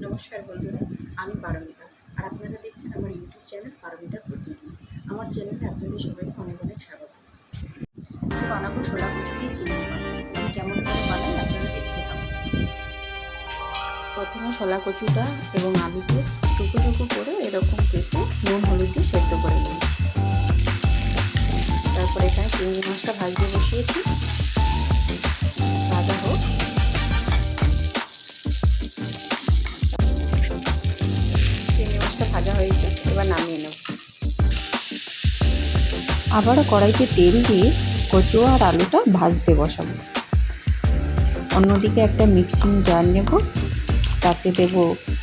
নমস্কার বন্ধুরা, আমি পারমিতা। আর আপনারা দেখছেন আমার ইউটিউব চ্যানেল পারমিতা প্রতিদিন। আমার চ্যানেলে আপনাদের সবাইকে অনেক অনেক স্বাগত। আজকে বানাবো ছোলা কুচি দিয়ে চিংড়ি মাছ। কেমন করে বানাই আপনারা দেখতে পাবেন। প্রথমে ছোলা কচুটা এবং আলুকে চুকো চুকো করে এরকম কেটে নুন, হলুদ দিয়ে সেদ্ধ করে নিয়েছি তারপরে এখানে চিংড়ি মাছটা ভাজতে বসিয়েছি। এবার নামিয়ে নেব। আবারও কড়াইতে তেল দিয়ে কচু আর আলুটা ভাজতে বসাবো। অন্যদিকে একটা মিক্সিং জার নেব। তাতে দেব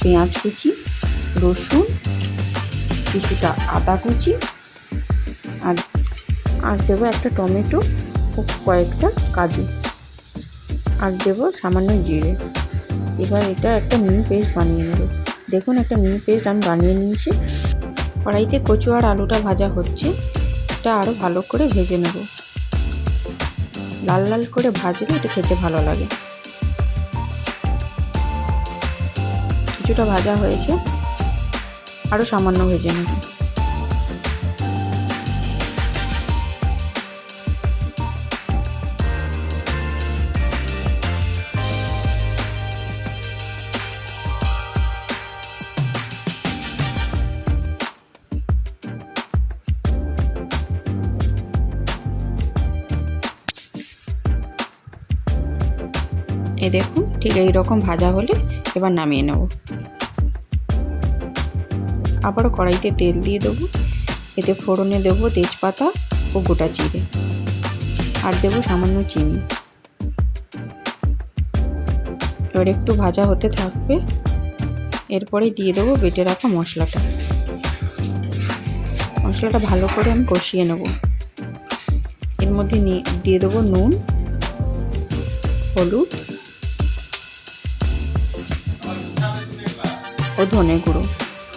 পেঁয়াজ কুচি, রসুন, কিছুটা আদা কুচি আর আর দেবো একটা টমেটো ও কয়েকটা কাজু আর দেবো সামান্য জিরে। এবার এটা একটা মিনি পেস্ট বানিয়ে নেব। দেখুন একটা মিনি পেস্ট আমি বানিয়ে নিয়েছি। কড়াইতে কচু আর আলুটা ভাজা হচ্ছে, এটা আরও ভালো করে ভেজে নেব। লাল লাল করে ভাজলে এটা খেতে ভালো লাগে। কিছুটা ভাজা হয়েছে আরও সামান্য ভেজে নেব। এ দেখুন, ঠিক এই রকম ভাজা হলে এবার নামিয়ে নেব। আবারও কড়াইতে তেল দিয়ে দেবো। এতে ফোড়নে দেবো তেজপাতা ও গোটা জিরে। আর দেবো সামান্য চিনি। এবার একটু ভাজা হতে থাকবে। এরপরে দিয়ে দেবো বেটে রাখা মশলাটা। মশলাটা ভালো করে আমি কষিয়ে নেব। এর মধ্যে দিয়ে দেবো নুন, হলুদ ও ধনে গুঁড়ো।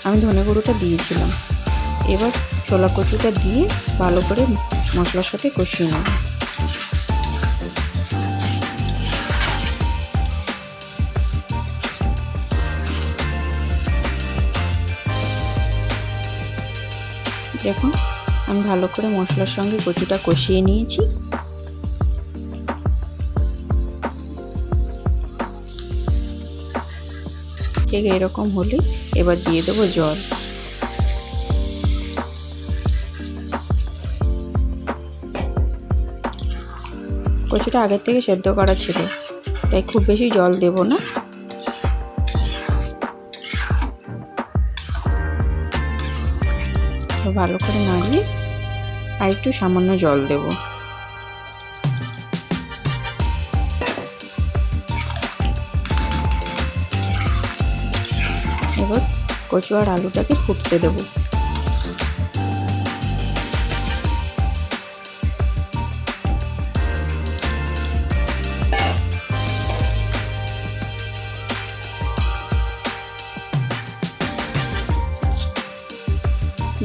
আমি ধনে গুঁড়োটা দিয়েছিলাম। এবার ছোলা কচুটা দিয়ে ভালো করে মশলার সাথে কষিয়ে নেব। দেখুন, আমি ভালো করে মশলার সঙ্গে কচুটা কষিয়ে নিয়েছি। ঠিক এরকম হলে এবার দিয়ে দেবো জল। কচুটা আগের থেকে সেদ্ধ করা ছিল, তাই খুব বেশি জল দেব না। ভালো করে নাড়িয়ে আর একটু সামান্য জল দেবো। এবার কচু আর আলুটাকে ফুটতে দেব।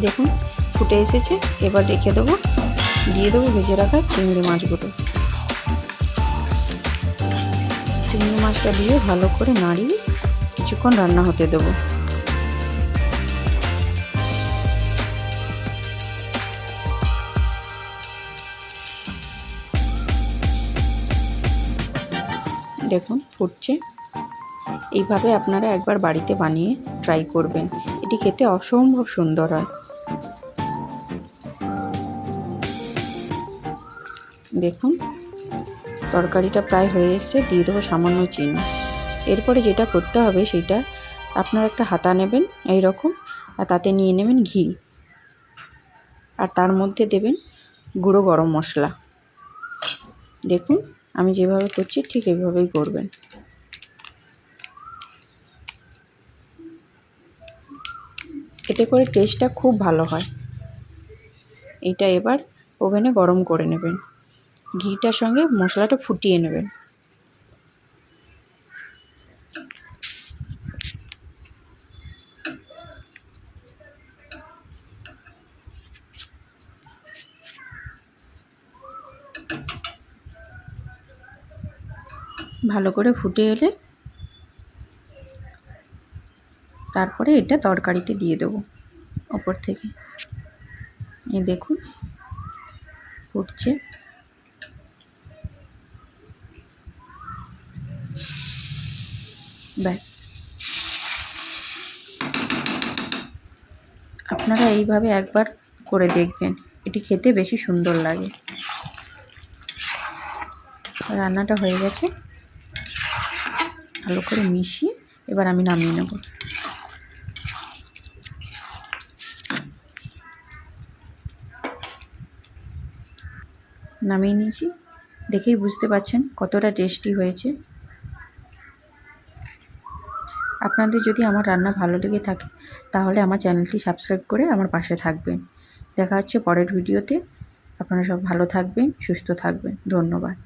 দেখুন, ফুটে এসেছে। এবার রেখে দেবো, দিয়ে দেবো ভেজে রাখা চিংড়ি মাছগুলো। চিংড়ি মাছটা দিয়ে ভালো করে নাড়িয়ে কিছুক্ষণ রান্না হতে দেবো। দেখুন, ফুটছে। এইভাবে আপনারা একবার বাড়িতে বানিয়ে ট্রাই করবেন। এটি খেতে অসম্ভব সুন্দর হয়। দেখুন, তরকারিটা প্রায় হয়ে এসছে, দিয়ে দেবো সামান্য চিনি। এরপরে যেটা করতে হবে সেটা আপনার একটা হাতা নেবেন এই রকম আর তাতে নিয়ে নেবেন ঘি। আর তার মধ্যে দেবেন গুঁড়ো গরম মশলা। দেখুন, আমি যেভাবে করছি ঠিক এভাবেই করবেন। এতে করে টেস্টটা খুব ভালো হয়। এইটা এবার ওভেনে গরম করে নেবেন। ঘিটার সঙ্গে মশলাটা ফুটিয়ে নেবেন। ভালো করে ফুটে এলে তারপরে এটা তরকারিতে দিয়ে দেবো ওপর থেকে। এই দেখুন, ফুটছে। ব্যাস। আপনারা এইভাবে একবার করে দেখবেন, এটি খেতে বেশি সুন্দর লাগে। রান্নাটা হয়ে গেছে। ভালো করে মিশিয়ে এবার আমি নামিয়ে নেব। নামিয়ে নিয়েছি। দেখেই বুঝতে পারছেন কতটা টেস্টি হয়েছে। আপনাদের যদি আমার রান্না ভালো লেগে থাকে, তাহলে আমার চ্যানেলটি সাবস্ক্রাইব করে আমার পাশে থাকবেন। দেখা হচ্ছে পরের ভিডিওতে। আপনারা সব ভালো থাকবেন, সুস্থ থাকবেন। ধন্যবাদ।